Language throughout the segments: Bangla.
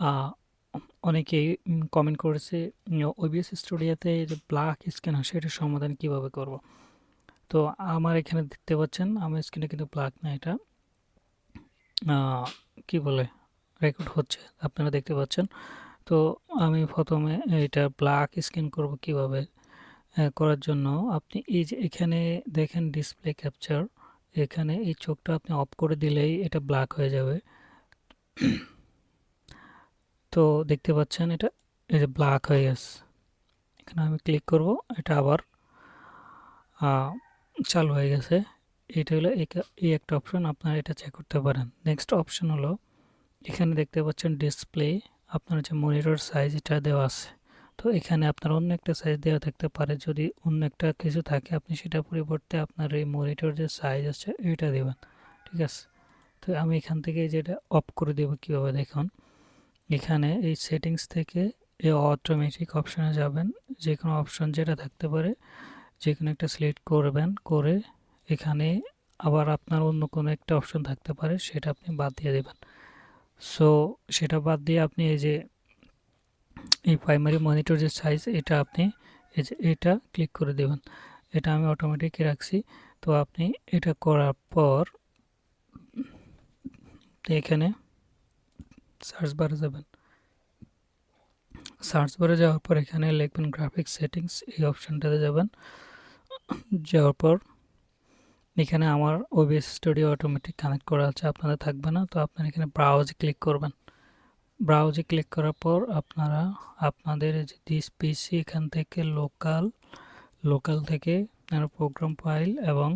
আ, অনেকেই কমেন্ট করেছে OBS স্টুডিওতে যে ব্লাক স্ক্রিন আসে এটার সমাধান কীভাবে করব? তো আমার এখানে দেখতে পাচ্ছেন, আমার স্ক্রিনে কিন্তু ব্লাক না এটা কি বলে? রেকর্ড হচ্ছে। আপনারা দেখতে পাচ্ছেন। তো আমি প্রথমে এটা ব্লাক স্ক্রিন করব কীভাবে? করার জন্য আপনি এই যে এখানে দেখেন ডিসপ্লে ক্যাপচার এখানে এই চোখটা আপনি অফ করে দিলেই এটা ব্লাক হয়ে যাবে। তো দেখতে পাচ্ছেন এটা, এই যে ব্লাক হয়ে গেছে। এখানে আমি ক্লিক করব, এটা আবার চালু হয়ে গেছে। এটা হলো এই একটা অপশন আপনারা এটা চেক করতে পারেন। নেক্সট অপশন হলো, এখানে দেখতে পাচ্ছেন ডিসপ্লে আপনার যে মনিটর সাইজ এটা দেওয়া আছে। তো এখানে আপনার অন্য একটা সাইজ দেওয়া থাকতে পারে। যদি অন্য একটা কিছু থাকে, আপনি সেটার পরিবর্তে আপনার এই মনিটর যে সাইজ আছে, এটা দিবেন। ঠিক আছে? তো আমি এখান থেকে যেটা অফ করে দেব কীভাবে, দেখুন। এখানে এই সেটিংস থেকে এই অটোমেটিক অপশনে যাবেন। যে কোনো অপশন যেটা থাকতে পারে যে কোনো একটা সিলেক্ট করবেন, করে এখানে আবার আপনার অন্য কোনো একটা অপশন থাকতে পারে, সেটা আপনি বাদ দিয়ে দেবেন সো সেটা বাদ দিয়ে আপনি এই যে, এই প্রাইমারি মনিটর যে সাইজ এটা আপনি এই যে, এটা ক্লিক করে দেবেন এটা আমি অটোমেটিক রাখছি। তো আপনি এটা করার পর, এখানে সার্চ বারে যাবেন। সার্চ বারে যাওয়ার পর এখানে লিখবেন গ্রাফিক্স সেটিংস এই অপশনটাতে যাবেন। যাওয়ার পর এখানে আমার OBS স্টুডিও অটোমেটিক কানেক্ট করা আছে আপনাদের থাকবে না। তো আপনারা এখানে ব্রাউজে ক্লিক করবেন। ব্রাউজে ক্লিক করার পর আপনারা আপনাদের যে দিস পিসি এখান থেকে লোকাল, লোকাল থেকে প্রোগ্রাম ফাইল এবং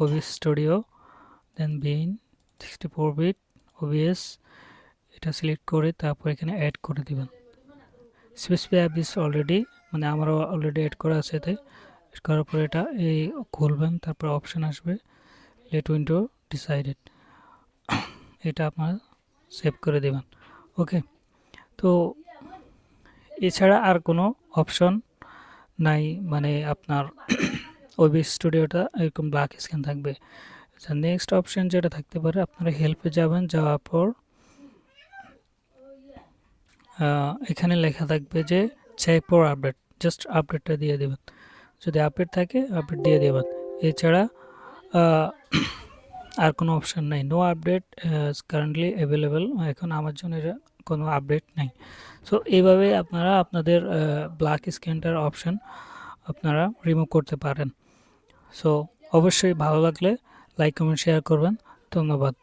OBS studio then bin 64 bit OBS এটা সিলেক্ট করে তারপর এখানে এড করে দিবেন। স্পেসিফাই অ্যাপ ইস অলরেডি মানে আমারও অলরেডি এড করা আছে এতে। এড করার পর এটা এই খুলবেন, তারপর অপশন আসবে লেট উইন্ডো ডিসাইডেড এটা আপনারা সেভ করে দিবেন। ওকে? তো এছাড়া আর কোনো অপশন নাই মানে আপনার OBS স্টুডিওটা এরকম ব্লাক স্ক্রিন থাকবে। আচ্ছা নেক্সট অপশন যেটা থাকতে পারে, আপনারা হেল্পে যাবেন, যাওয়ার পর এখানে লেখা থাকবে যে চেক ফর আপডেট জাস্ট আপডেটটা দিয়ে দেবেন যদি আপডেট থাকে আপডেট দিয়ে দেবেন এছাড়া আর কোনো অপশন নাই। নো আপডেট কারেন্টলি অ্যাভেলেবেল এখন আমার জন্য এটা কোনো আপডেট নাই। সো এইভাবে আপনারা আপনাদের আ ব্লাক স্ক্রিনটার অপশন আপনারা রিমুভ করতে পারেন। সো অবশ্যই ভালো লাগলে লাইক, কমেন্ট, শেয়ার করবেন। ধন্যবাদ।